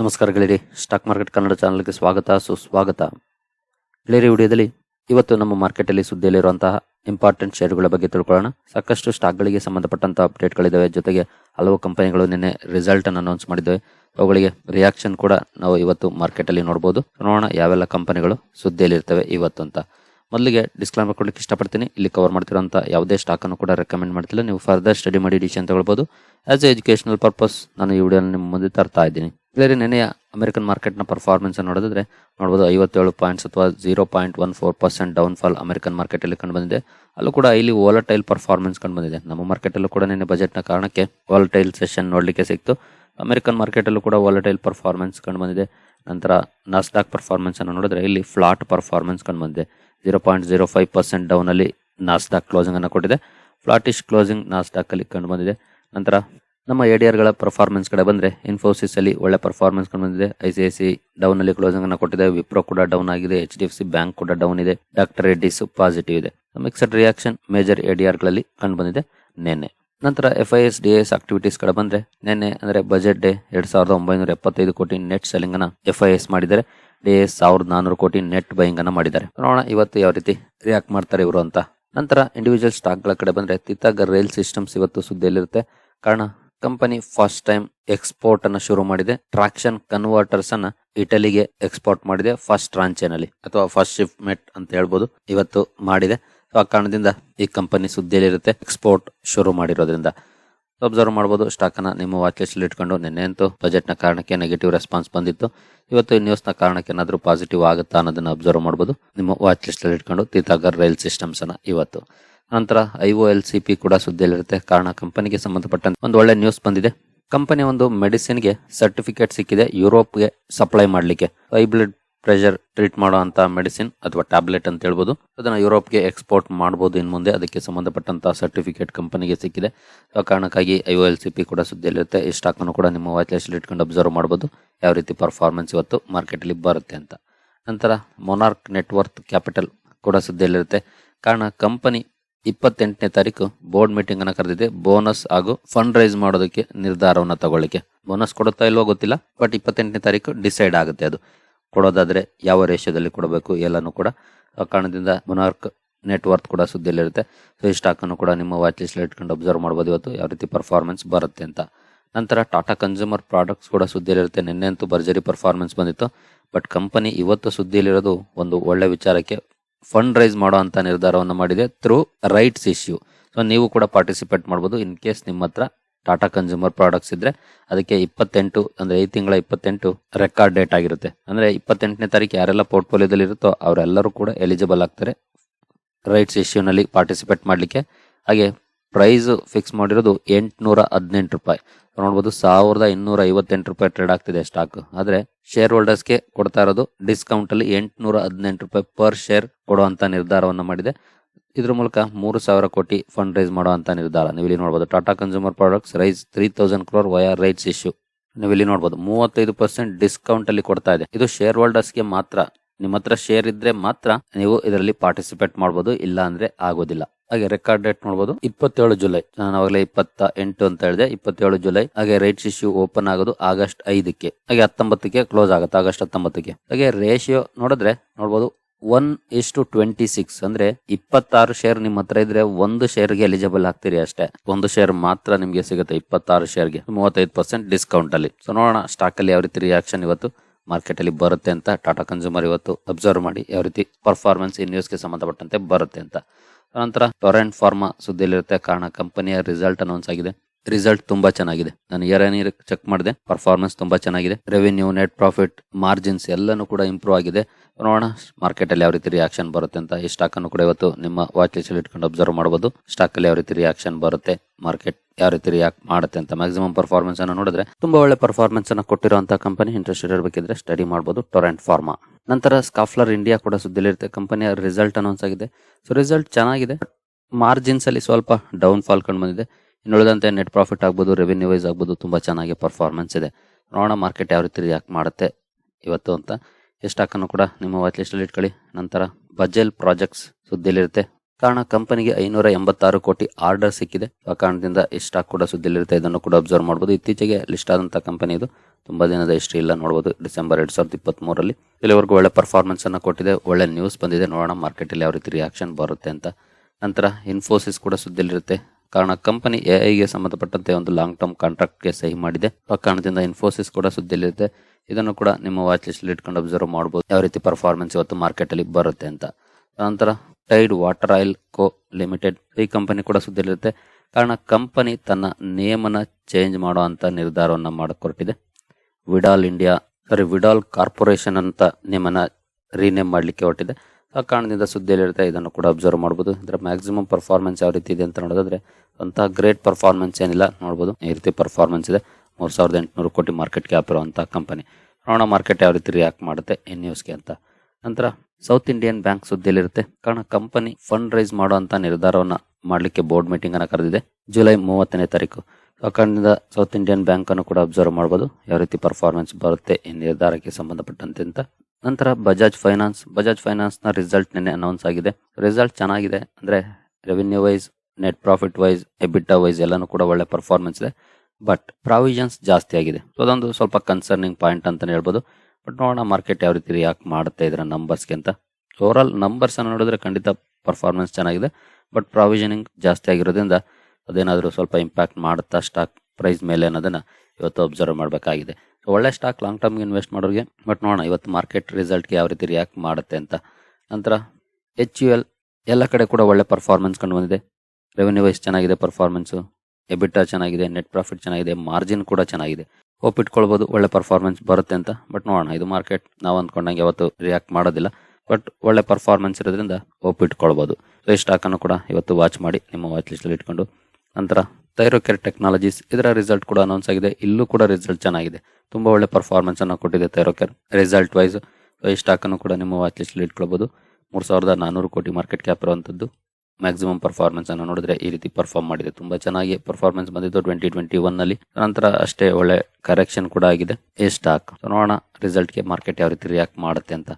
ನಮಸ್ಕಾರ ಗೆಳೆಯರಿ. Stock market Kannada ಚಾನಲ್ಗೆ ಸ್ವಾಗತ, ಸುಸ್ವಾಗತ. ಗೆಳೆಯರಿ, ವಿಡಿಯೋದಲ್ಲಿ ಇವತ್ತು ನಮ್ಮ ಮಾರ್ಕೆಟಲ್ಲಿ ಸುದ್ದಿಯಲ್ಲಿರುವಂತಹ ಇಂಪಾರ್ಟೆಂಟ್ ಶೇರುಗಳ ಬಗ್ಗೆ ತಿಳ್ಕೊಳ್ಳೋಣ. ಸಾಕಷ್ಟು ಸ್ಟಾಕ್ಗಳಿಗೆ ಸಂಬಂಧಪಟ್ಟಂತ ಅಪ್ಡೇಟ್ಗಳಿದ್ದಾವೆ ಜೊತೆಗೆ ಹಲವು ಕಂಪನಿಗಳು ನಿನ್ನೆ ರಿಸಲ್ಟ್ ಅನ್ನು ಅನೌನ್ಸ್ ಮಾಡಿದ್ದಾವೆ ಅವುಗಳಿಗೆ ರಿಯಾಕ್ಷನ್ ಕೂಡ ನಾವು ಇವತ್ತು ಮಾರ್ಕೆಟಲ್ಲಿ ನೋಡಬಹುದು ನೋಡೋಣ ಯಾವೆಲ್ಲ ಕಂಪನಿಗಳು ಸುದ್ದಿಯಲ್ಲಿರ್ತವೆ ಇವತ್ತು ಅಂತ. ಮೊದಲಿಗೆ ಡಿಸ್ಕ್ಲೈಮರ್ ಕೊಡ್ಲಿಕ್ಕೆ ಇಷ್ಟಪಡ್ತೀನಿ. ಇಲ್ಲಿ ಕವರ್ ಮಾಡ್ತಿರೋಂಥ ಯಾವುದೇ ಸ್ಟಾಕ್ ಅನ್ನು ಕೂಡ ರೆಕಮೆಂಡ್ ಮಾಡ್ತಿಲ್ಲ. ನೀವು ಫರ್ದರ್ ಸ್ಟಡಿ ಮಾಡಿ ಡಿಸಿಷನ್ ತಗೊಳ್ಬಹುದು ಆಸ್ ಎ ಎಜುಕೇಶನಲ್ ಪರ್ಪಸ್ ನಾನು ಈ ವಿಡಿಯೋನ ನಿಮ್ಮ ಮುಂದೆ ತರ್ತಾ ಇದ್ದೀನಿ. ಬೇರೆ ನೆನೆಯ ಅಮೆರಿಕನ್ ಮಾರ್ಕೆಟ್ನ ಪರ್ಫಾರ್ಮೆನ್ಸ್ ನೋಡಿದ್ರೆ ನೋಡಬಹುದು ಐವತ್ತೇಳು ಪಾಯಿಂಟ್ಸ್ ಅಥವಾ zero point one four percent down fall American ಮಾರ್ಕೆಟಲ್ಲಿ ಕಂಡು ಬಂದಿದೆ. ಅಲ್ಲೂ ಕೂಡ ಇಲ್ಲಿ ವಾಲಟೈಲ್ ಪರ್ಫಾರ್ಮೆನ್ಸ್ ಕಂಡು ಬಂದಿದೆ. ನಮ್ಮ ಮಾರ್ಕೆಟಲ್ಲೂ ಕೂಡ ನಿನ್ನೆ ಬಜೆಟ್ನ ಕಾರಣಕ್ಕೆ ವಾಲಟೈಲ್ ಸೆಷನ್ ನೋಡಲಿಕ್ಕೆ ಸಿಕ್ತು. ಅಮೆರಿಕನ್ ಮಾರ್ಕೆಟಲ್ಲೂ ಕೂಡ ವಾಲಟೈಲ್ ಪರ್ಫಾರ್ಮೆನ್ಸ್ ಕಂಡು ಬಂದಿದೆ. ನಂತರ ನಾಸ್ಟಾಕ್ ಪರ್ಫಾರ್ಮೆನ್ಸ್ ಅನ್ನು ನೋಡಿದ್ರೆ ಇಲ್ಲಿ ಫ್ಲಾಟ್ ಪರ್ಫಾರ್ಮೆನ್ಸ್ ಕಂಡು ಬಂದಿದೆ. Zero point zero five percent down ಅಲ್ಲಿ ನಾಸ್ಡಾಕ್ ಕ್ಲೋಸಿಂಗ್ ಅನ್ನು ಕೊಟ್ಟಿದೆ. ಫ್ಲಾಟಿಶ್ ಕ್ಲೋಸಿಂಗ್ ನಾಸ್ಡಾಕ್ ಅಲ್ಲಿ ಕಂಡು ಬಂದಿದೆ. ನಂತರ ನಮ್ಮ ADR ಗಳ ಪರ್ಫಾರ್ಮೆನ್ಸ್ ಕಡೆ ಬಂದರೆ ಇನ್ಫೋಸಿಸ್ ಅಲ್ಲಿ ಒಳ್ಳೆ ಪರ್ಫಾರ್ಮೆನ್ಸ್ ಕಂಡು ಬಂದಿದೆ. I C I C down ಅಲ್ಲಿ ಕ್ಲೋಸಿಂಗ್ ಅನ್ನು ಕೊಟ್ಟಿದೆ ವಿಪ್ರೋ ಕೂಡ ಡೌನ್ ಆಗಿದೆ. H D F C bank ಕೂಡ ಡೌನ್ ಇದೆ. ಡಾಕ್ಟರ್ ರೆಡ್ಡಿಸ್ ಪಾಸಿಟಿವ್ ಇದೆ. ಮಿಕ್ಸಡ್ ರಿಯಾಕ್ಷನ್ ಮೇಜರ್ ADR ಗಳಲ್ಲಿ ಕಂಡು ಬಂದಿದೆ ನಿನ್ನೆ. ನಂತರ F I S D S activities ಕಡೆ ಬಂದರೆ, ನಿನ್ನೆ ಅಂದರೆ ಬಜೆಟ್ ಡೇ ಎರಡು ಸಾವಿರದ ಒಂಬೈನೂರ ಎಪ್ಪತ್ತೈದು ಕೋಟಿ ನೆಟ್ ಸೆಲ್ಲಿಂಗ್ ಅನ್ನು ಎಫ್ ಐ ಎಸ್ ಮಾಡಿದ್ದಾರೆ. ಡಿ ಎಸ್ ಸಾವಿರದ ನಾನೂರು ಕೋಟಿ ನೆಟ್ ಬೈಯಿಂಗ್ ಅನ್ನ ಮಾಡಿದ್ದಾರೆ. ನೋಡೋಣ ಇವತ್ತು ಯಾವ ರೀತಿ ರಿಯಾಕ್ಟ್ ಮಾಡ್ತಾರೆ ಇವರು ಅಂತ. ನಂತರ ಇಂಡಿವಿಜುವಲ್ ಸ್ಟಾಕ್ಗಳ ಕಡೆ ಬಂದರೆ, ತಿತ್ತಾಗ ರೈಲ್ ಸಿಸ್ಟಮ್ಸ್ ಇವತ್ತು ಸುದ್ದಿಯಲ್ಲಿರುತ್ತೆ. ಕಾರಣ ಕಂಪನಿ ಫಸ್ಟ್ ಟೈಮ್ ಎಕ್ಸ್ಪೋರ್ಟ್ ಅನ್ನು ಶುರು ಮಾಡಿದೆ. ಟ್ರಾಕ್ಷನ್ ಕನ್ವರ್ಟರ್ಸ್ ಅನ್ನ ಇಟಲಿಗೆ ಎಕ್ಸ್ಪೋರ್ಟ್ ಮಾಡಿದೆ, ಫಸ್ಟ್ ಟ್ರಾಂಚೆನಲ್ಲಿ ಅಥವಾ ಫಸ್ಟ್ ಶಿಪ್ಮೆಂಟ್ ಅಂತ ಹೇಳ್ಬೋದು, ಇವತ್ತು ಮಾಡಿದೆ. ಸೊ ಆ ಕಾರಣದಿಂದ ಈ ಕಂಪನಿ ಸುದ್ದಿಯಲ್ಲಿರುತ್ತೆ, ಎಕ್ಸ್ಪೋರ್ಟ್ ಶುರು ಮಾಡಿರೋದ್ರಿಂದ. ಅಬ್ಸರ್ವ್ ಮಾಡಬಹುದು ಸ್ಟಾಕ್ ಅನ್ನ ನಿಮ್ಮ ವಾಚ್ ಲಿಸ್ಟ್ ಇಟ್ಕೊಂಡು ನಿನ್ನೆ ಅಂತೂ ಬಜೆಟ್ನ ಕಾರಣಕ್ಕೆ ನೆಗೆಟಿವ್ ರೆಸ್ಪಾನ್ಸ್ ಬಂದಿತ್ತು. ಇವತ್ತು ನ್ಯೂಸ್ನ ಕಾರಣಕ್ಕೆ ಏನಾದರೂ ಪಾಸಿಟಿವ್ ಆಗುತ್ತಾ ಅನ್ನೋದನ್ನ ಅಬ್ಸರ್ವ್ ಮಾಡಬಹುದು ನಿಮ್ಮ ವಾಚ್ ಲಿಸ್ಟ್ ಅಲ್ಲಿ ಇಟ್ಕೊಂಡು ತೀತಾಗರ್ ರೈಲ್ ಸಿಸ್ಟಮ್ಸ್ ಅನ್ನ ಇವತ್ತು. ನಂತರ ಐಒ ಎಲ್ ಸಿ ಪಿ ಕೂಡ ಸುದ್ದಿಯಲ್ಲಿರುತ್ತೆ. ಕಾರಣ, ಕಂಪನಿಗೆ ಸಂಬಂಧಪಟ್ಟಂತೆ ಒಂದು ಒಳ್ಳೆ ನ್ಯೂಸ್ ಬಂದಿದೆ. ಕಂಪನಿ ಒಂದು ಮೆಡಿಸಿನ್ಗೆ ಸರ್ಟಿಫಿಕೇಟ್ ಸಿಕ್ಕಿದೆ. ಯುರೋಪ್ಗೆ ಸಪ್ಲೈ ಮಾಡಲಿಕ್ಕೆ. ಹೈ ಬ್ಲಡ್ ಪ್ರೆಷರ್ ಟ್ರೀಟ್ ಮಾಡೋ ಅಂತ ಮೆಡಿಸಿನ್ ಅಥವಾ ಟ್ಯಾಬ್ಲೆಟ್ ಅಂತ ಹೇಳ್ಬೋದು. ಅದನ್ನ ಯುರೋಪ್ಗೆ ಎಕ್ಸ್ಪೋರ್ಟ್ ಮಾಡಬಹುದು ಇನ್ನು ಮುಂದೆ. ಅದಕ್ಕೆ ಸಂಬಂಧಪಟ್ಟಂತ ಸರ್ಟಿಫಿಕೇಟ್ ಕಂಪನಿಗೆ ಸಿಕ್ಕಿದೆ. ಆ ಕಾರಣಕ್ಕಾಗಿ ಐ ಎಲ್ ಸಿ ಪಿ ಕೂಡ ಸುದ್ದಿಯಲ್ಲಿರುತ್ತೆ. ಈ ಸ್ಟಾಕ್ ಅನ್ನು ಕೂಡ ನಿಮ್ಮ ವಾಚ್ ಲಿಸ್ಟ್ ಇಟ್ಕೊಂಡು ಅಬ್ಸರ್ವ್ ಮಾಡಬಹುದು ಯಾವ ರೀತಿ ಪರ್ಫಾರ್ಮೆನ್ಸ್ ಇವತ್ತು ಮಾರ್ಕೆಟ್ ಅಲ್ಲಿ ಬರುತ್ತೆ ಅಂತ. ನಂತರ ಮೊನಾರ್ಕ್ ನೆಟ್ವರ್ತ್ ಕ್ಯಾಪಿಟಲ್ ಕೂಡ ಸುದ್ದಿಯಲ್ಲಿರುತ್ತೆ. ಕಾರಣ, ಕಂಪನಿ ಇಪ್ಪತ್ತೆಂಟನೇ ತಾರೀಕು ಬೋರ್ಡ್ ಮೀಟಿಂಗ್ ಅನ್ನು ಕರೆದಿದೆ. ಬೋನಸ್ ಹಾಗೂ ಫಂಡ್ ರೈಸ್ ಮಾಡೋದಕ್ಕೆ ನಿರ್ಧಾರವನ್ನು ತಗೊಳ್ಳಿಕ್ಕೆ. ಬೋನಸ್ ಕೊಡುತ್ತಾ ಇಲ್ವೋ ಗೊತ್ತಿಲ್ಲ ಬಟ್ ಇಪ್ಪತ್ತೆಂಟನೇ ತಾರೀಕು ಡಿಸೈಡ್ ಆಗುತ್ತೆ ಅದು. ಕೊಡೋದಾದ್ರೆ ಯಾವ ರೇಷ್ಯದಲ್ಲಿ ಕೊಡಬೇಕು ಎಲ್ಲನೂ ಕೂಡ, ಆ ಕಾರಣದಿಂದ ಮುನಾರ್ಕ್ ನೆಟ್ವರ್ಕ್ ಕೂಡ ಸುದ್ದಿಯಲ್ಲಿರುತ್ತೆ. ಸೊ ಈ ಸ್ಟಾಕ್ ಅನ್ನು ಕೂಡ ನಿಮ್ಮ ವಾಚ್ ಲಿಸ್ಟ್ ಇಟ್ಕೊಂಡು ಅಬ್ಸರ್ವ್ ಮಾಡಬಹುದು ಇವತ್ತು, ಯಾವ ರೀತಿ ಪರ್ಫಾರ್ಮೆನ್ಸ್ ಬರುತ್ತೆ ಅಂತ. ನಂತರ ಟಾಟಾ ಕನ್ಸ್ಯೂಮರ್ ಪ್ರಾಡಕ್ಟ್ಸ್ ಕೂಡ ಸುದ್ದಿಯಲ್ಲಿರುತ್ತೆ. ನಿನ್ನೆ ಅಂತೂ ಭರ್ಜರಿ ಪರ್ಫಾರ್ಮೆನ್ಸ್ ಬಂದಿತ್ತು ಬಟ್ ಕಂಪನಿ ಇವತ್ತು ಸುದ್ದಿಯಲ್ಲಿರೋದು ಒಂದು ಒಳ್ಳೆ ವಿಚಾರಕ್ಕೆ ಫಂಡ್ ರೈಸ್ ಮಾಡೋ ಅಂತ ನಿರ್ಧಾರವನ್ನು ಮಾಡಿದೆ ಥ್ರೂ ರೈಟ್ಸ್ ಇಶ್ಯೂ ಸೊ ನೀವು ಕೂಡ ಪಾರ್ಟಿಸಿಪೇಟ್ ಮಾಡ್ಬೋದು ಇನ್ ಕೇಸ್ ನಿಮ್ಮ ಹತ್ರ ಟಾಟಾ ಕನ್ಸ್ಯೂಮರ್ ಪ್ರಾಡಕ್ಟ್ಸ್ ಇದ್ರೆ ಅದಕ್ಕೆ ಇಪ್ಪತ್ತೆಂಟು ಅಂದ್ರೆ ಈ ತಿಂಗಳ ಇಪ್ಪತ್ತೆಂಟು ರೆಕಾರ್ಡ್ ಡೇಟ್ ಆಗಿರುತ್ತೆ. ಅಂದ್ರೆ ಇಪ್ಪತ್ತೆಂಟನೇ ತಾರೀಕು ಯಾರೆಲ್ಲ ಪೋರ್ಟ್ಫೋಲಿಯೋದಲ್ಲಿ ಇರುತ್ತೋ ಅವರೆಲ್ಲರೂ ಕೂಡ ಎಲಿಜಿಬಲ್ ಆಗ್ತಾರೆ ರೈಟ್ಸ್ ಇಶ್ಯೂನಲ್ಲಿ ಪಾರ್ಟಿಸಿಪೇಟ್ ಮಾಡಲಿಕ್ಕೆ. ಹಾಗೆ ಪ್ರೈಸ್ ಫಿಕ್ಸ್ ಮಾಡಿರೋದು ಎಂಟುನೂರ ಹದಿನೆಂಟು ರೂಪಾಯಿ. ನೋಡ್ಬೋದು ಸಾವಿರದ ಇನ್ನೂರ ಐವತ್ತೆಂಟು ರೂಪಾಯಿ ಟ್ರೇಡ್ ಆಗ್ತಿದೆ ಸ್ಟಾಕ್ ಆದ್ರೆ ಶೇರ್ ಹೋಲ್ಡರ್ಸ್ಗೆ ಕೊಡ್ತಾ ಇರೋದು ಡಿಸ್ಕೌಂಟ್ ಅಲ್ಲಿ ಎಂಟುನೂರ ಹದಿನೆಂಟು ರೂಪಾಯಿ ಪರ್ ಶೇರ್ ಕೊಡುವಂತ ನಿರ್ಧಾರವನ್ನು ಮಾಡಿದೆ. ಇದ್ರ ಮೂಲಕ ಮೂರು ಸಾವಿರ ಕೋಟಿ ಫಂಡ್ ರೈಸ್ ಮಾಡುವಂತ ನಿರ್ಧಾರ. ನೀವು ನೋಡಬಹುದು Tata consumer products rise three thousand crore via rights issue ನೀವು ನೋಡಬಹುದು ಮೂವತ್ತೈದು ಪರ್ಸೆಂಟ್ ಡಿಸ್ಕೌಂಟ್ ಅಲ್ಲಿ ಕೊಡ್ತಾ ಇದೆ. ಇದು ಶೇರ್ ಹೋಲ್ಡರ್ಸ್ಗೆ ಮಾತ್ರ. ನಿಮ್ಮ ಹತ್ರ ಶೇರ್ ಇದ್ರೆ ಮಾತ್ರ ನೀವು ಇದರಲ್ಲಿ ಪಾರ್ಟಿಸಿಪೇಟ್ ಮಾಡಬಹುದು ಇಲ್ಲ ಅಂದ್ರೆ ಆಗೋದಿಲ್ಲ. ಹಾಗೆ ರೆಕಾರ್ಡ್ ಡೇಟ್ ನೋಡಬಹುದು ಇಪ್ಪತ್ತೇಳು ಜುಲೈ. ನಾನು ಅವಾಗಲೇ ಇಪ್ಪತ್ತ ಎಂಟು ಅಂತ ಹೇಳಿದೆ. ಇಪ್ಪತ್ತೇಳು ಜುಲೈ. ಹಾಗೆ ರೈಟ್ಸ್ ಇಶ್ಯೂ ಓಪನ್ ಆಗೋದು ಆಗಸ್ಟ್ ಐದಕ್ಕೆ. ಹಾಗೆ ಹತ್ತೊಂಬತ್ತಕ್ಕೆ ಕ್ಲೋಸ್ ಆಗುತ್ತೆ ಆಗಸ್ಟ್ ಹತ್ತೊಂಬತ್ತಕ್ಕೆ. ಹಾಗೆ ರೇಷಿಯೋ ನೋಡಿದ್ರೆ ನೋಡಬಹುದು one is to twenty six ಅಂದ್ರೆ ಇಪ್ಪತ್ತಾರು ಶೇರ್ ನಿಮ್ಮ ಹತ್ರ ಇದ್ರೆ ಒಂದು ಶೇರ್ಗೆ ಎಲಿಜಿಬಲ್ ಆಗ್ತೀರಿ ಅಷ್ಟೇ. ಒಂದು ಶೇರ್ ಮಾತ್ರ ನಿಮ್ಗೆ ಸಿಗುತ್ತೆ ಇಪ್ಪತ್ತಾರು ಶೇರ್ಗೆ ಮೂವತ್ತೈದು ಪರ್ಸೆಂಟ್ ಡಿಸ್ಕೌಂಟ್ ಅಲ್ಲಿ. ಸೊ ನೋಡೋಣ ಸ್ಟಾಕ್ ಅಲ್ಲಿ ಯಾವ ರೀತಿ ರಿಯಾಕ್ಷನ್ ಇವತ್ತು ಮಾರ್ಕೆಟ್ ಅಲ್ಲಿ ಬರುತ್ತೆ ಅಂತ. ಟಾಟಾ ಕನ್ಸ್ಯೂಮರ್ ಇವತ್ತು ಅಬ್ಸರ್ವ್ ಮಾಡಿ ಯಾವ ರೀತಿ ಪರ್ಫಾರ್ಮೆನ್ಸ್ ಈ ನ್ಯೂಸ್ಗೆ ಸಂಬಂಧಪಟ್ಟಂತೆ ಬರುತ್ತೆ ಅಂತ. ನಂತರ ಟೊರೆಂಟ್ ಫಾರ್ಮಾ ಸುದ್ದಿಯಲ್ಲಿರುತ್ತೆ. ಕಾರಣ ಕಂಪನಿಯ ರಿಸಲ್ಟ್ ಅನೌನ್ಸ್ ಆಗಿದೆ. ರಿಸಲ್ಟ್ ತುಂಬಾ ಚೆನ್ನಾಗಿದೆ. ನಾನು ಇಯರ್ ಆನ್ ಇಯರ್ ಚೆಕ್ ಮಾಡಿದೆ. ಪರ್ಫಾರ್ಮೆನ್ಸ್ ತುಂಬಾ ಚೆನ್ನಾಗಿದೆ. ರೆವೆನ್ಯೂ ನೆಟ್ ಪ್ರಾಫಿಟ್ ಮಾರ್ಜಿನ್ಸ್ ಎಲ್ಲನೂ ಕೂಡ ಇಂಪ್ರೂವ್ ಆಗಿದೆ. ನೋಡೋಣ. ಮಾರ್ಕೆಟ್ ಅಲ್ಲಿ ಯಾವ ರೀತಿ ರಿಯಾಕ್ಷನ್ ಬರುತ್ತೆ ಅಂತ ಈ ಸ್ಟಾಕ್ ಅನ್ನು ಕೂಡ ಇವತ್ತು ನಿಮ್ಮ ವಾಚ್ ಲಿಸ್ಟ್ ಇಟ್ಕೊಂಡು ಅಬ್ಸರ್ವ್ ಮಾಡಬಹುದು ಸ್ಟಾಕ್ ಅಲ್ಲಿ ಯಾವ ರೀತಿ ರಿಯಾಕ್ಷನ್ ಬರುತ್ತೆ ಮಾರ್ಕೆಟ್ ಯಾವ ರೀತಿ ರಿಯಾಕ್ಟ್ ಮಾಡುತ್ತೆ ಅಂತ ಮ್ಯಾಕ್ಸಿಮಮ್ ಪರ್ಫಾರ್ಮೆನ್ಸ್ ಅನ್ನು ನೋಡಿದ್ರೆ ತುಂಬಾ ಒಳ್ಳೆ ಪರ್ಫಾರ್ಮೆನ್ಸ್ ಅನ್ನು ಕೊಟ್ಟಿರುವಂತಹ ಕಂಪನಿ ಇಂಟ್ರೆಸ್ಟ್ ಇರಬೇಕಿದ್ರೆ ಸ್ಟಡಿ ಮಾಡಬಹುದು ಟೊರೆಂಟ್ ಫಾರ್ಮಾ ನಂತರ ಸ್ಕಾಫ್ಲರ್ ಇಂಡಿಯಾ ಕೂಡ ಸುದ್ದಿಲಿರುತ್ತೆ ಕಂಪನಿಯ ರಿಸಲ್ಟ್ ಅನೌನ್ಸ್ ಆಗಿದೆ. ಸೊ ರಿಸಲ್ಟ್ ಚೆನ್ನಾಗಿದೆ. ಮಾರ್ಜಿನ್ಸ್ ಅಲ್ಲಿ ಸ್ವಲ್ಪ ಡೌನ್ ಫಾಲ್ ಕಂಡು ಬಂದಿದೆ. ಇನ್ನುಳಿದಂತೆ ನೆಟ್ ಪ್ರಾಫಿಟ್ ಆಗ್ಬೋದು ರೆವೆನ್ಯೂ ವೈಸ್ ಆಗ್ಬೋದು, ತುಂಬಾ ಚೆನ್ನಾಗಿ ಪರ್ಫಾರ್ಮೆನ್ಸ್ ಇದೆ. ನೋಡೋಣ ಮಾರ್ಕೆಟ್ ಯಾವ ರೀತಿ ರಿಯಾಕ್ಟ್ ಮಾಡುತ್ತೆ ಇವತ್ತು ಅಂತ. ಈ ಸ್ಟಾಕ್ ಅನ್ನು ಕೂಡ ನಿಮ್ಮ ವಾಚ್ ಲಿಸ್ಟಲ್ಲಿ ಇಟ್ಕೊಳ್ಳಿ. ನಂತರ ಬಜೆಲ್ ಪ್ರಾಜೆಕ್ಟ್ಸ್ ಸುದ್ದಿಯಲ್ಲಿರುತ್ತೆ. ಕಾರಣ, ಕಂಪನಿಗೆ ಐನೂರ ಎಂಬತ್ತಾರು ಕೋಟಿ ಆರ್ಡರ್ ಸಿಕ್ಕಿದೆ. ಆ ಕಾರಣದಿಂದ ಈ ಸ್ಟಾಕ್ ಕೂಡ ಸುದ್ದಿಯಲ್ಲಿರುತ್ತೆ. ಇದನ್ನು ಕೂಡ ಅಬ್ಸರ್ವ್ ಮಾಡಬಹುದು ಇತ್ತೀಚೆಗೆ ಲಿಸ್ಟ್ ಆದಂತಹ ಕಂಪನಿ ಇದು. ತುಂಬಾ ದಿನದ ಹಿಸ್ಟ್ರಿ ಇಲ್ಲ. ನೋಡಬಹುದು ಡಿಸೆಂಬರ್ ಎರಡ್ ಸಾವಿರದ ಇಪ್ಪತ್ತ್ ಮೂರಲ್ಲಿ ಇಲ್ಲಿವರೆಗೂ ಒಳ್ಳೆ ಪರ್ಫಾರ್ಮೆನ್ಸ್ ಅನ್ನ ಕೊಟ್ಟಿದೆ. ಒಳ್ಳೆ ನ್ಯೂಸ್ ಬಂದಿದೆ. ನೋಡೋಣ ಮಾರ್ಕೆಟ್ ಅಲ್ಲಿ ಯಾವ ರೀತಿ ರಿಯಾಕ್ಷನ್ ಬರುತ್ತೆ ಅಂತ. ನಂತರ ಇನ್ಫೋಸಿಸ್ ಕೂಡ ಸುದ್ದಿಲಿರುತ್ತೆ ಕಾರಣ ಕಂಪನಿ ಗೆ ಸಂಬಂಧಪಟ್ಟಂತೆ ಒಂದು ಲಾಂಗ್ ಟರ್ಮ್ ಕಾಂಟ್ರಾಕ್ಟ್ಗೆ ಸಹಿ ಮಾಡಿದೆ. ಆ ಕಾರಣದಿಂದ ಇನ್ಫೋಸಿಸ್ ಕೂಡ ಸುದ್ದಿಯಲ್ಲಿರುತ್ತೆ ಇದನ್ನು ಕೂಡ ನಿಮ್ಮ ವಾಚ್ ಲಿಸ್ಟ್ ಇಟ್ಕೊಂಡು ಅಬ್ಸರ್ವ್ ಮಾಡಬಹುದು ಯಾವ ರೀತಿ ಪರ್ಫಾರ್ಮೆನ್ಸ್ ಇವತ್ತು ಮಾರ್ಕೆಟ್ ಅಲ್ಲಿ ಬರುತ್ತೆ ಅಂತ. ನಂತರ tide water oil co limited ಈ ಕಂಪನಿ ಕೂಡ ಸುದ್ದಿಯಲ್ಲಿರುತ್ತೆ ಕಾರಣ ಕಂಪನಿ ತನ್ನ ನೇಮನ ಚೇಂಜ್ ಮಾಡೋ ಅಂತ ನಿರ್ಧಾರವನ್ನು ಮಾಡಿಕೊಟ್ಟಿದೆ. Vidal India sorry Vidal corporation ಅಂತ ನೇಮನ ರೀನೇಮ್ ಮಾಡಲಿಕ್ಕೆ ಹೊರಟಿದೆ. ಆ ಕಾರಣದಿಂದ ಸುದ್ದಿಯಲ್ಲಿರುತ್ತೆ. ಇದನ್ನು ಕೂಡ ಅಬ್ಸರ್ವ್ ಮಾಡಬಹುದು ಇದರ ಮ್ಯಾಕ್ಸಿಮಮ್ ಪರ್ಫಾರ್ಮೆನ್ಸ್ ಯಾವ ರೀತಿ ಇದೆ ಅಂತ ನೋಡೋದಾದ್ರೆ ಅಂತಹ ಗ್ರೇಟ್ ಪರ್ಫಾರ್ಮೆನ್ಸ್ ಏನಿಲ್ಲ, ನೋಡ್ಬೋದು. ಈ ರೀತಿ ಪರ್ಫಾರ್ಮೆನ್ಸ್ ಇದೆ. ಮೂರು ಸಾವಿರದ ಎಂಟುನೂರು ಕೋಟಿ ಮಾರ್ಕೆಟ್ ಕ್ಯಾಪ್ ಇರುವಂಥ ಕಂಪನಿ ನೋಡೋಣ ಮಾರ್ಕೆಟ್ ಯಾವ ರೀತಿ ರಿಯಾಕ್ಟ್ ಮಾಡುತ್ತೆ, ಈ ನ್ಯೂಸ್ಗೆ ಅಂತ. ನಂತರ ಸೌತ್ ಇಂಡಿಯನ್ ಬ್ಯಾಂಕ್ ಸುದ್ದಿಯಲ್ಲಿರುತ್ತೆ. ಕಾರಣ ಕಂಪನಿ ಫಂಡ್ ರೈಸ್ ಮಾಡುವಂಥ ನಿರ್ಧಾರವನ್ನು ಮಾಡಲಿಕ್ಕೆ ಬೋರ್ಡ್ ಮೀಟಿಂಗ್ ಅನ್ನು ಕರೆದಿದೆ. ಜುಲೈ ಮೂವತ್ತನೇ ತಾರೀಕು. ಆ ಕಾರಣದಿಂದ ಸೌತ್ ಇಂಡಿಯನ್ ಬ್ಯಾಂಕ್ ಅನ್ನು ಕೂಡ ಅಬ್ಸರ್ವ್ ಮಾಡಬಹುದು ಯಾವ ರೀತಿ ಪರ್ಫಾರ್ಮೆನ್ಸ್ ಬರುತ್ತೆ, ಈ ನಿರ್ಧಾರಕ್ಕೆ ಸಂಬಂಧಪಟ್ಟಂತೆ ಅಂತ. ನಂತರ ಬಜಾಜ್ ಫೈನಾನ್ಸ್ ಬಜಾಜ್ ಫೈನಾನ್ಸ್ನ ರಿಸಲ್ಟ್ ನಿನ್ನೆ ಅನೌನ್ಸ್ ಆಗಿದೆ. ರಿಸಲ್ಟ್ ಚೆನ್ನಾಗಿದೆ. ಅಂದ್ರೆ revenue wise net profit wise EBITDA wise ಎಲ್ಲನೂ ಕೂಡ ಒಳ್ಳೆ ಪರ್ಫಾರ್ಮೆನ್ಸ್ ಇದೆ. ಬಟ್ ಪ್ರಾವಿಷನ್ಸ್ ಜಾಸ್ತಿ ಆಗಿದೆ. ಸೊ ಅದೊಂದು ಸ್ವಲ್ಪ ಕನ್ಸರ್ನಿಂಗ್ ಪಾಯಿಂಟ್ ಅಂತಲೇ ಹೇಳ್ಬೋದು. ಬಟ್ ನೋಡೋಣ ಮಾರ್ಕೆಟ್ ಯಾವ ರೀತಿ ರಿಯಾಕ್ಟ್ ಮಾಡುತ್ತೆ ಇದರ ನಂಬರ್ಸ್ಗೆ ಅಂತ. ಓವರ್ ಆಲ್ ನಂಬರ್ಸ್ ಅನ್ನು ನೋಡಿದ್ರೆ ಖಂಡಿತ ಪರ್ಫಾರ್ಮೆನ್ಸ್ ಚೆನ್ನಾಗಿದೆ. ಬಟ್ ಪ್ರಾವಿಷನಿಂಗ್ ಜಾಸ್ತಿ ಆಗಿರೋದ್ರಿಂದ ಅದೇನಾದರೂ ಸ್ವಲ್ಪ ಇಂಪ್ಯಾಕ್ಟ್ ಮಾಡುತ್ತಾ ಸ್ಟಾಕ್ ಪ್ರೈಸ್ ಮೇಲೆ ಅನ್ನೋದನ್ನು ಇವತ್ತು ಅಬ್ಸರ್ವ್ ಮಾಡಬೇಕಾಗಿದೆ. ಒಳ್ಳೆ ಸ್ಟಾಕ್ ಲಾಂಗ್ ಟರ್ಮ್ಗೆ ಇನ್ವೆಸ್ಟ್ ಮಾಡೋರಿಗೆ. ಬಟ್ ನೋಡೋಣ ಇವತ್ತು ಮಾರ್ಕೆಟ್ ರಿಸಲ್ಟ್ಗೆ ಯಾವ ರೀತಿ ರಿಯಾಕ್ಟ್ ಮಾಡುತ್ತೆ ಅಂತ. ನಂತರ ಎಚ್ ಯು ಎಲ್ ಎಲ್ಲ ಕಡೆ ಕೂಡ ಒಳ್ಳೆ ಪರ್ಫಾರ್ಮೆನ್ಸ್ ಕಂಡು ಬಂದಿದೆ. ರೆವೆನ್ಯೂ ವೈಸ್ ಚೆನ್ನಾಗಿದೆ ಪರ್ಫಾರ್ಮೆನ್ಸು ಎಬಿಟಾ ಚೆನ್ನಾಗಿದೆ ನೆಟ್ ಪ್ರಾಫಿಟ್ ಚೆನ್ನಾಗಿದೆ ಮಾರ್ಜಿನ್ ಕೂಡ ಚೆನ್ನಾಗಿದೆ. ಹೋಪ್ ಇಟ್ಕೊಳ್ಬೋದು, ಒಳ್ಳೆ ಪರ್ಫಾರ್ಮೆನ್ಸ್ ಬರುತ್ತೆ ಅಂತ. ಬಟ್ ನೋಡೋಣ, ಇದು ಮಾರ್ಕೆಟ್ ನಾವು ಅಂದ್ಕೊಂಡಂಗೆ ಯಾವತ್ತು ರಿಯಾಕ್ಟ್ ಮಾಡೋದಿಲ್ಲ. ಬಟ್ ಒಳ್ಳೆ ಪರ್ಫಾರ್ಮೆನ್ಸ್ ಇರೋದ್ರಿಂದ ಹೋಪ್ ಇಟ್ಕೊಳ್ಬೋದು. ಸೊ ಈ ಸ್ಟಾಕನ್ನು ಕೂಡ ಇವತ್ತು ವಾಚ್ ಮಾಡಿ, ನಿಮ್ಮ ವಾಚ್ ಲಿಸ್ಟಲ್ಲಿ ಇಟ್ಕೊಂಡು. ನಂತರ ಥೈರೋಕೇರ್ ಟೆಕ್ನಾಲಜೀಸ್ ಇದರ ರಿಸಲ್ಟ್ ಕೂಡ ಅನೌನ್ಸ್ ಆಗಿದೆ. ಇಲ್ಲೂ ಕೂಡ ರಿಸಲ್ಟ್ ಚೆನ್ನಾಗಿದೆ. ತುಂಬ ಒಳ್ಳೆ ಪರ್ಫಾರ್ಮೆನ್ಸ್ ಅನ್ನು ಕೊಟ್ಟಿದೆ ಥೈರೋಕೇರ್ ರಿಸಲ್ಟ್ ವೈಸ್ ಈ ಸ್ಟಾಕನ್ನು ಕೂಡ ನಿಮ್ಮ ವಾಚ್ ಲಿಸ್ಟಲ್ಲಿ ಇಟ್ಕೊಳ್ಬೋದು. ಮೂರು ಸಾವಿರದ ನಾನ್ನೂರು ಕೋಟಿ ಮಾರ್ಕೆಟ್ ಕ್ಯಾಪ್ ಇರುವಂತದ್ದು. ಮ್ಯಾಕ್ಸಿಮಮ್ ಪರ್ಫಾರ್ಮೆನ್ಸ್ ಅನ್ನು ನೋಡಿದ್ರೆ ಈ ರೀತಿ ಪರ್ಫಾರ್ಮ್ ಮಾಡಿದೆ. ತುಂಬಾ ಚೆನ್ನಾಗಿ ಪರ್ಫಾರ್ಮೆನ್ಸ್ ಬಂದಿದ್ದು ಟ್ವೆಂಟಿ ಟ್ವೆಂಟಿ ಒನ್ನಲ್ಲಿ. ನಂತರ ಅಷ್ಟೇ ಒಳ್ಳೆ ಕರೆಕ್ಷನ್ ಕೂಡ ಆಗಿದೆ. ಈ ಸ್ಟಾಕ್ ನೋಡೋಣ ನೋಡೋಣ ರಿಸಲ್ಟ್ಗೆ ಮಾರ್ಕೆಟ್ ಯಾವ ರೀತಿ ರಿಯಾಕ್ಟ್ ಮಾಡುತ್ತೆ ಅಂತ.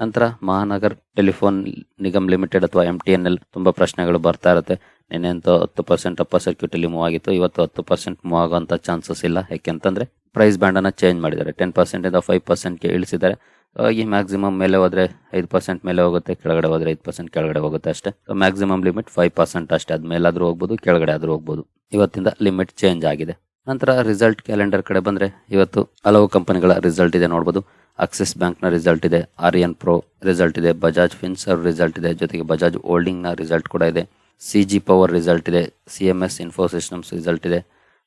ನಂತರ ಮಹಾನಗರ್ ಟೆಲಿಫೋನ್ ನಿಗಮ್ ಲಿಮಿಟೆಡ್ ಅಥವಾ ಎಂ ಟಿ ಎನ್ ಎಲ್ ತುಂಬಾ ಪ್ರಶ್ನೆಗಳು ಬರ್ತಾ ಇರುತ್ತೆ. ನಿನ್ನೆ ಅಂತೂ ಹತ್ತು ಪರ್ಸೆಂಟ್ ಅಪ್ಪ ಸರ್ಕ್ಯೂಟ್ ಅಲ್ಲಿ ಮೂವ್ ಆಗಿತ್ತು. ಇವತ್ತು ಹತ್ತು ಪರ್ಸೆಂಟ್ ಮೂವ್ ಆಗುವಂತ ಚಾನ್ಸಸ್ ಇಲ್ಲ. ಯಾಕೆಂತಂದ್ರೆ ಪ್ರೈಸ್ ಬ್ಯಾಂಡ್ ಅನ್ನ ಚೇಂಜ್ ಮಾಡಿದ್ದಾರೆ. ಟೆನ್ ಪರ್ಸೆಂಟ್ ಇಂದ ಫೈವ್ ಪರ್ಸೆಂಟ್ಗೆ ಇಳಿಸಿದ್ದಾರೆ. ಹಾಗಾಗಿ ಮ್ಯಾಕ್ಸಿಮಮ್ ಮೇಲೆ ಹೋದ್ರೆ ಐದು ಪರ್ಸೆಂಟ್ ಮೇಲೆ ಹೋಗುತ್ತೆ, ಕೆಳಗಡೆ ಹೋದ್ರೆ ಐದು ಪರ್ಸೆಂಟ್ ಕೆಳಗಡೆ ಹೋಗುತ್ತೆ ಅಷ್ಟೇ. ಮ್ಯಾಕ್ಸಿಮಮ್ ಲಿಮಿಟ್ ಫೈವ್ ಪರ್ಸೆಂಟ್ ಅಷ್ಟೇ. ಅದ್ಮೇಲಾದ್ರೂ ಹೋಗ್ಬೋದು, ಕೆಳಗಡೆ ಆದ್ರೂ ಹೋಗ್ಬೋದು. ಇವತ್ತಿಂದ ಲಿಮಿಟ್ ಚೇಂಜ್ ಆಗಿದೆ. ನಂತರ ರಿಸಲ್ಟ್ ಕ್ಯಾಲೆಂಡರ್ ಕಡೆ ಬಂದ್ರೆ ಇವತ್ತು ಹಲವು ಕಂಪನಿಗಳ ರಿಸಲ್ಟ್ ಇದೆ ನೋಡ್ಬೋದು. ಆಕ್ಸಿಸ್ ಬ್ಯಾಂಕ್ನ ರಿಸಲ್ಟ್ ಇದೆ ಆರ್ಯನ್ ಪ್ರೋ ರಿಸಲ್ಟ್ ಇದೆ ಬಜಾಜ್ ಫಿನ್ಸರ್ ರಿಸಲ್ಟ್ ಇದೆ, ಜೊತೆಗೆ ಬಜಾಜ್ ಹೋಲ್ಡಿಂಗ್ನ ರಿಸಲ್ಟ್ ಕೂಡ ಇದೆ. ಸಿ ಜಿ ಪವರ್ ರಿಸಲ್ಟ್ ಇದೆ C M S infosystems result ಇದೆ.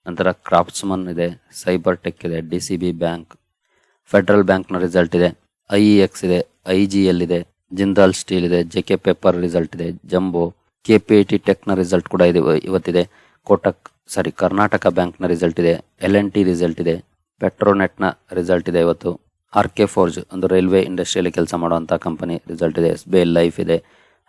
ನಂತರ ಕ್ರಾಫ್ಟ್ಸ್ಮನ್ ಇದೆ ಸೈಬರ್ ಟೆಕ್ ಇದೆ D C B bank federal ಬ್ಯಾಂಕ್ನ ರಿಸಲ್ಟ್ ಇದೆ. ಐ ಎಕ್ಸ್ ಇದೆ, ಐ ಜಿ ಎಲ್ ಇದೆ, ಜಿಂದಾಲ್ ಸ್ಟೀಲ್ ಇದೆ, ಜೆ ಕೆ ಪೇಪರ್ ರಿಸಲ್ಟ್ ಇದೆ, jumbo, K P I T ಟೆಕ್ನ result ಕೂಡ ಇದೆ, ಇವತ್ತಿದೆ. ಕೋಟಕ್ ಸಾರಿ ಕರ್ನಾಟಕ ಬ್ಯಾಂಕ್ನ ರಿಸಲ್ಟ್ ಇದೆ, ಎಲ್ ಎನ್ ಟಿ ರಿಸಲ್ಟ್ ಇದೆ, ಪೆಟ್ರೋನೆಟ್ನ ರಿಸಲ್ಟ್ ಇದೆ ಇವತ್ತು. ಆರ್ ಕೆ ಫೋರ್ಜ್, ಒಂದು ರೈಲ್ವೆ ಇಂಡಸ್ಟ್ರಿಯಲ್ಲಿ ಕೆಲಸ ಮಾಡುವಂಥ ಕಂಪನಿ ರಿಸಲ್ಟ್ ಇದೆ, ಎಸ್ ಬಿ ಐ ಲೈಫ್ ಇದೆ,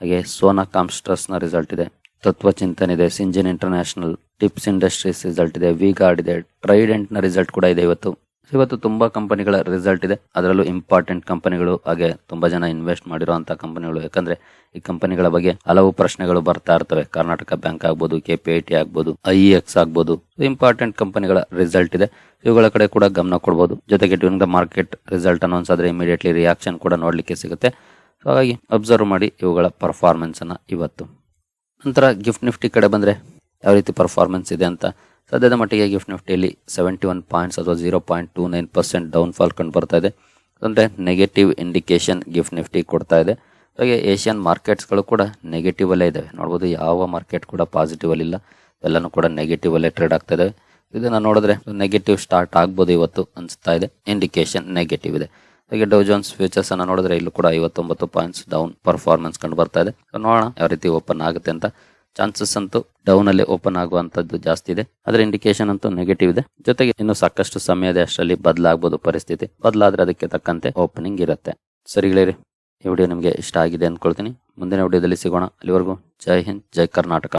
ಹಾಗೆ ಸೋನಾ ಕಾಮ್ಸ್ಟ್ರಸ್ನ ರಿಸಲ್ಟ್ ಇದೆ, ತತ್ವಚಿಂತನ್ ಇದೆ, Syngene international, tips industries result ಇದೆ, ವಿ ಗಾರ್ಡ್ ಇದೆ, ಟ್ರೈಡೆಂಟ್ನ ರಿಸಲ್ಟ್ ಕೂಡ ಇದೆ ಇವತ್ತು. ಇವತ್ತು ತುಂಬಾ ಕಂಪನಿಗಳ ರಿಸಲ್ಟ್ ಇದೆ. ಅದರಲ್ಲೂ ಇಂಪಾರ್ಟೆಂಟ್ ಕಂಪನಿಗಳು, ಹಾಗೆ ತುಂಬಾ ಜನ ಇನ್ವೆಸ್ಟ್ ಮಾಡಿರುವಂತಹ ಕಂಪನಿಗಳು. ಯಾಕಂದ್ರೆ ಈ ಕಂಪನಿಗಳ ಬಗ್ಗೆ ಹಲವು ಪ್ರಶ್ನೆಗಳು ಬರ್ತಾ ಇರ್ತವೆ. ಕರ್ನಾಟಕ ಬ್ಯಾಂಕ್ ಆಗ್ಬೋದು ಕೆ ಪಿ ಐ ಟಿ ಆಗ್ಬೋದು ಐ ಎಕ್ಸ್ ಆಗ್ಬೋದು. ಇಂಪಾರ್ಟೆಂಟ್ ಕಂಪನಿಗಳ ರಿಸಲ್ಟ್ ಇದೆ. ಇವುಗಳ ಕಡೆ ಕೂಡ ಗಮನ ಕೊಡಬಹುದು ಜೊತೆಗೆ during the market result announce ಆದ್ರೆ ಇಮಿಡಿಯೇಟ್ಲಿ ರಿಯಾಕ್ಷನ್ ಕೂಡ ನೋಡಲಿಕ್ಕೆ ಸಿಗುತ್ತೆ. ಸೊ ಹಾಗಾಗಿ ಅಬ್ಸರ್ವ್ ಮಾಡಿ ಇವುಗಳ ಪರ್ಫಾರ್ಮೆನ್ಸ್ ಅನ್ನ ಇವತ್ತು. ನಂತರ ಗಿಫ್ಟ್ ನಿಫ್ಟಿ ಕಡೆ ಬಂದ್ರೆ ಯಾವ ರೀತಿ ಪರ್ಫಾರ್ಮೆನ್ಸ್ ಇದೆ ಅಂತ ಸದ್ಯದ ಮಟ್ಟಿಗೆ ಗಿಫ್ಟ್ ನಿಫ್ಟಿಯಲ್ಲಿ ಸೆವೆಂಟಿ ಒನ್ ಪಾಯಿಂಟ್ಸ್ ಅಥವಾ zero point two nine percent down fall ಕಂಡು ಬರ್ತಾ ಇದೆ. ಅಂದರೆ ನೆಗೆಟಿವ್ ಇಂಡಿಕೇಶನ್ ಗಿಫ್ಟ್ ನಿಫ್ಟಿ ಕೊಡ್ತಾ ಇದೆ. ಹಾಗೆ ಏಷ್ಯನ್ ಮಾರ್ಕೆಟ್ಸ್ಗಳು ಕೂಡ ನೆಗೆಟಿವ್ ಅಲ್ಲೇ ಇದಾವೆ. ನೋಡ್ಬೋದು ಯಾವ ಮಾರ್ಕೆಟ್ ಕೂಡ ಪಾಸಿಟಿವ್ ಅಲ್ಲಿಲ್ಲ. ಎಲ್ಲನೂ ಕೂಡ ನೆಗೆಟಿವ್ ಅಲ್ಲೇ ಟ್ರೇಡ್ ಆಗ್ತಾ ಇದ್ದಾವೆ ಇದನ್ನು ನೋಡಿದ್ರೆ ನೆಗೆಟಿವ್ ಸ್ಟಾರ್ಟ್ ಆಗ್ಬೋದು ಇವತ್ತು ಅನಿಸ್ತಾ ಇದೆ. ಇಂಡಿಕೇಶನ್ ನೆಗೆಟಿವ್ ಇದೆ. ಹಾಗೆ ಡೌಜಾನ್ಸ್ ಫ್ಯೂಚರ್ಸ್ ಅನ್ನು ನೋಡಿದ್ರೆ ಇಲ್ಲೂ ಕೂಡ ಐವತ್ತೊಂಬತ್ತು ಪಾಯಿಂಟ್ಸ್ ಡೌನ್ ಪರ್ಫಾರ್ಮೆನ್ಸ್ ಕಂಡು ಬರ್ತಾ ಇದೆ. ನೋಡೋಣ ಯಾವ ರೀತಿ ಓಪನ್ ಆಗುತ್ತೆ ಅಂತ. ಚಾನ್ಸಸ್ ಅಂತೂ ಡೌನ್ ಅಲ್ಲಿ ಓಪನ್ ಆಗುವಂತದ್ದು ಜಾಸ್ತಿ ಇದೆ. ಅದರ ಇಂಡಿಕೇಶನ್ ಅಂತೂ ನೆಗೆಟಿವ್ ಇದೆ. ಜೊತೆಗೆ ಇನ್ನು ಸಾಕಷ್ಟು ಸಮಯದ ಅಷ್ಟರಲ್ಲಿ ಬದಲಾಗಬಹುದು ಪರಿಸ್ಥಿತಿ. ಬದಲಾದ್ರೆ ಅದಕ್ಕೆ ತಕ್ಕಂತೆ ಓಪನಿಂಗ್ ಇರುತ್ತೆ. ಸರಿ ಗೆಳೆಯರೆ, ಈ ವಿಡಿಯೋ ನಿಮಗೆ ಇಷ್ಟ ಆಗಿದೆ ಅಂದ್ಕೊಳ್ತೀನಿ. ಮುಂದಿನ ವಿಡಿಯೋದಲ್ಲಿ ಸಿಗೋಣ. ಅಲ್ಲಿವರೆಗೂ ಜೈ ಹಿಂದ್, ಜೈ ಕರ್ನಾಟಕ.